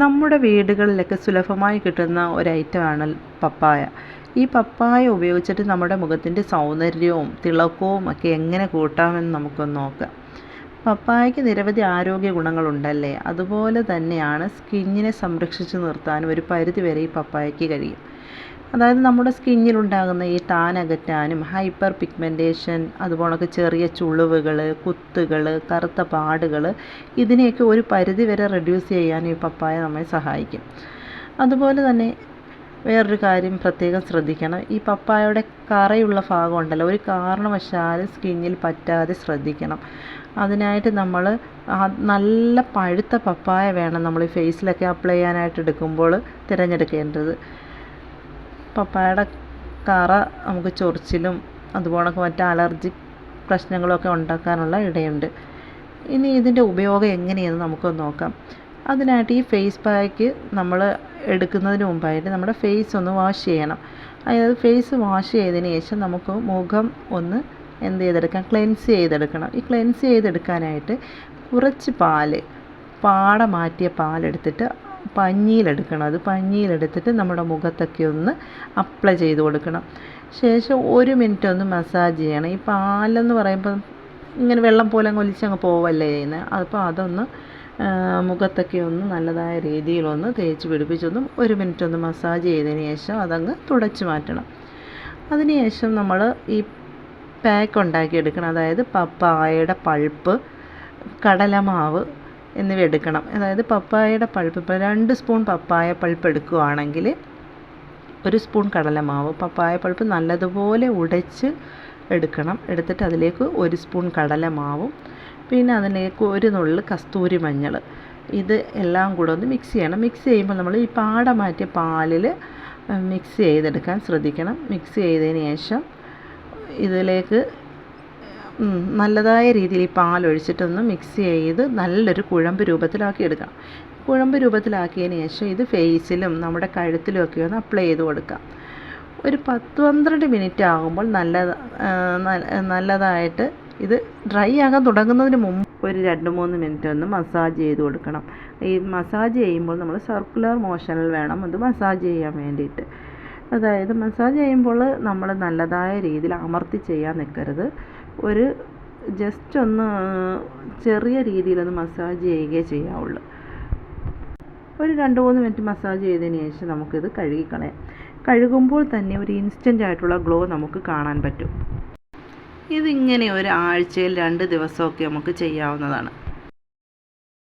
നമ്മുടെ വീടുകളിലൊക്കെ സുലഭമായി കിട്ടുന്ന ഒരു ഐറ്റമാണ് പപ്പായ. ഈ പപ്പായ ഉപയോഗിച്ചിട്ട് നമ്മുടെ മുഖത്തിന്റെ സൗന്ദര്യവും തിളക്കവും ഒക്കെ എങ്ങനെ കൂട്ടാമെന്ന് നമുക്കൊന്ന് നോക്കാം. പപ്പായയ്ക്ക് നിരവധി ആരോഗ്യ ഗുണങ്ങളുണ്ടല്ലേ? അതുപോലെ തന്നെയാണ് സ്കിന്നിനെ സംരക്ഷിച്ച് നിർത്താനും ഒരു പരിധിവരെ ഈ പപ്പായയ്ക്ക് കഴിയും. അതായത് നമ്മുടെ സ്കിന്നിലുണ്ടാകുന്ന ഈ ടാൻ അകറ്റാനും ഹൈപ്പർ പിഗ്മെന്റേഷൻ അതുപോലൊക്കെ ചെറിയ ചുളിവുകൾ കുത്തുകൾ കറുത്ത പാടുകൾ ഇതിനെയൊക്കെ ഒരു പരിധി വരെ റെഡ്യൂസ് ചെയ്യാൻ ഈ പപ്പായ നമ്മെ സഹായിക്കും. അതുപോലെ തന്നെ വേറൊരു കാര്യം പ്രത്യേകം ശ്രദ്ധിക്കണം. ഈ പപ്പായയുടെ കറയുള്ള ഭാഗം ഉണ്ടല്ലോ ഒരു കാരണവശാലും സ്കിന്നിൽ പറ്റാതെ ശ്രദ്ധിക്കണം. അതിനായിട്ട് നമ്മൾ നല്ല പഴുത്ത പപ്പായ വേണം നമ്മൾ ഫേസിലൊക്കെ അപ്ലൈ ചെയ്യാനായിട്ട് എടുക്കുമ്പോൾ തിരഞ്ഞെടുക്കേണ്ടത്. പപ്പായയുടെ കറ നമുക്ക് ചൊറിച്ചിലും അതുപോലൊക്കെ മറ്റ് അലർജി പ്രശ്നങ്ങളൊക്കെ ഉണ്ടാക്കാനുള്ള ഇടയുണ്ട്. ഇനി ഇതിന്റെ ഉപയോഗം എങ്ങനെയെന്ന് നമുക്ക് നോക്കാം. അതിനായിട്ട് ഈ ഫേസ് പാക്ക് നമ്മൾ എടുക്കുന്നതിന് മുമ്പായിട്ട് നമ്മുടെ ഫേസ് ഒന്ന് വാഷ് ചെയ്യണം. അതായത് ഫേസ് വാഷ് ചെയ്തതിന് ശേഷം നമുക്ക് മുഖം ഒന്ന് എന്ത് ചെയ്തെടുക്കാം? ക്ലെൻസ് ചെയ്തെടുക്കണം. ഈ ക്ലെൻസ് ചെയ്തെടുക്കാനായിട്ട് കുറച്ച് പാൽ പാട മാറ്റിയ പാലെടുത്തിട്ട് പഞ്ഞിയിലെടുക്കണം. അത് പഞ്ഞിയിലെടുത്തിട്ട് നമ്മുടെ മുഖത്തൊക്കെ ഒന്ന് അപ്ലൈ ചെയ്ത് കൊടുക്കണം. ശേഷം ഒരു മിനിറ്റ് ഒന്ന് മസാജ് ചെയ്യണം. ഈ പാലെന്ന് പറയുമ്പോൾ ഇങ്ങനെ വെള്ളം പോലെ അങ്ങ് ഒലിച്ചങ്ങ് പോവല്ലേ ചെയ്യുന്നത് അപ്പോൾ അതൊന്ന് മുഖത്തൊക്കെ ഒന്ന് നല്ലതായ രീതിയിലൊന്ന് തേച്ച് പിടിപ്പിച്ചൊന്നും ഒരു മിനിറ്റ് ഒന്ന് മസാജ് ചെയ്തതിന് ശേഷം അതങ്ങ് തുടച്ച് മാറ്റണം. അതിന് ശേഷം നമ്മൾ ഈ പാക്ക് ഉണ്ടാക്കിയെടുക്കണം. അതായത് പപ്പായയുടെ പൾപ്പ് കടലമാവ് എന്നിവ എടുക്കണം. അതായത് പപ്പായയുടെ പൾപ്പ് ഇപ്പോൾ രണ്ട് സ്പൂൺ പപ്പായ പൾപ്പ് എടുക്കുകയാണെങ്കിൽ ഒരു സ്പൂൺ കടലമാവ് പപ്പായ പൾപ്പ് നല്ലതുപോലെ ഉടച്ച് എടുക്കണം. എടുത്തിട്ട് അതിലേക്ക് ഒരു സ്പൂൺ കടലമാവും. പിന്നെ അതിലേക്ക് ഒരു നുള്ളിൽ കസ്തൂരി മഞ്ഞൾ. ഇത് എല്ലാം കൂടെ ഒന്ന് മിക്സ് ചെയ്യണം. മിക്സ് ചെയ്യുമ്പോൾ നമ്മൾ ഈ പാട മാറ്റിയ പാലിൽ മിക്സ് ചെയ്തെടുക്കാൻ ശ്രദ്ധിക്കണം. മിക്സ് ചെയ്തതിന് ശേഷം ഇതിലേക്ക് നല്ലതായ രീതിയിൽ ഈ പാലൊഴിച്ചിട്ടൊന്ന് മിക്സ് ചെയ്ത് നല്ലൊരു കുഴമ്പ് രൂപത്തിലാക്കി എടുക്കാം കുഴമ്പ് രൂപത്തിലാക്കിയതിന് ശേഷം ഇത് ഫേസിലും നമ്മുടെ കഴുത്തിലും ഒക്കെ ഒന്ന് അപ്ലൈ ചെയ്ത് കൊടുക്കാം. ഒരു പത്ത് പന്ത്രണ്ട് മിനിറ്റ് ആകുമ്പോൾ നല്ല നല്ലതായിട്ട് ഇത് ഡ്രൈ ആകാൻ തുടങ്ങുന്നതിന് മുമ്പ് ഒരു രണ്ട് മൂന്ന് മിനിറ്റ് ഒന്ന് മസാജ് ചെയ്ത് കൊടുക്കണം. ഈ മസാജ് ചെയ്യുമ്പോൾ നമ്മൾ സർക്കുലർ മോഷനിൽ വേണം അത് മസാജ് ചെയ്യാൻ വേണ്ടിയിട്ട്. അതായത് മസാജ് ചെയ്യുമ്പോൾ നമ്മൾ നല്ലതായ രീതിയിൽ അമർത്തി ചെയ്യാൻ നിൽക്കരുത്. ഒരു ജസ്റ്റ് ഒന്ന് ചെറിയ രീതിയിൽ അത് മസാജ് ചെയ്യുകയേ ചെയ്യാവുള്ളൂ. ഒരു രണ്ട് മൂന്ന് മിനിറ്റ് മസാജ് ചെയ്തതിന് ശേഷം നമുക്കിത് കഴുകിക്കളയാം കഴുകുമ്പോൾ തന്നെ ഒരു ഇൻസ്റ്റന്റ് ആയിട്ടുള്ള ഗ്ലോ നമുക്ക് കാണാൻ പറ്റും. ഇതിങ്ങനെ ഒരു ആഴ്ചയിൽ രണ്ട് ദിവസമൊക്കെ നമുക്ക് ചെയ്യാവുന്നതാണ്.